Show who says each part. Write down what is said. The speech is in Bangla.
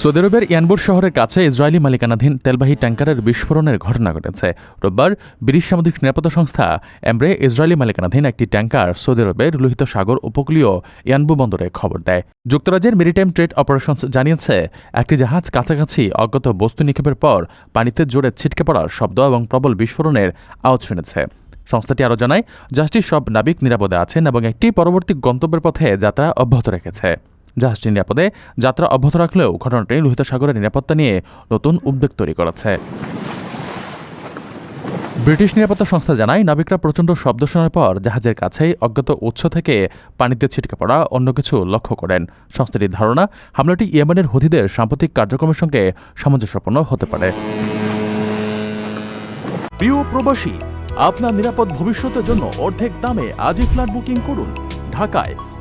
Speaker 1: সৌদি আরবের ইয়ানবুর শহরের কাছে ইসরায়েলি মালিকানাধীন তেলবাহী ট্যাঙ্কারের বিস্ফোরণের ঘটনা ঘটেছে। রোববার ব্রিটিশ সামুদ্রিক নিরাপত্তা সংস্থা এমব্রে ইসরায়েলি মালিকানাধীন একটি ট্যাঙ্কার সৌদি আরবের লোহিত সাগর উপকূলীয় ইয়ানবু বন্দরে খবর দেয়। যুক্তরাজ্যের মেরিটাইম ট্রেড অপারেশনস জানিয়েছে, একটি জাহাজ কাছাকাছি অজ্ঞাত বস্তু নিক্ষেপের পর পানিতে জোরে ছিটকে পড়ার শব্দ এবং প্রবল বিস্ফোরণের আওয়াজ শুনেছে। সংস্থাটি আরও জানায় জাহাজটির সব নাবিক নিরাপদে আছেন এবং একটি পরবর্তী গন্তব্যের পথে যাত্রা অব্যাহত রেখেছে। জাহাজটি নিরাপদে যাত্রা অব্যাহত রাখলেও ঘটনাটি লোহিত সাগরের নিরাপত্তা নিয়ে নতুন উদ্বেগ তৈরি করেছে। ব্রিটিশ নিরাপত্তা সংস্থা জানায়, নাবিকরা প্রচণ্ড শব্দ শোনার পর জাহাজের কাছেই অজ্ঞাত উৎস থেকে পানিতে ছিটকে পড়া অন্য কিছু লক্ষ্য করেন। সংস্থাটির ধারণা, হামলাটি ইয়েমেনের হুথিদের সাম্প্রতিক কার্যক্রমের সঙ্গে সামঞ্জস্যপূর্ণ হতে পারে।
Speaker 2: প্রিয় প্রবাসী, আপনার নিরাপদ ভবিষ্যতের জন্য অর্ধেক দামে আজই ফ্ল্যাট বুকিং করুন। ঢাকায়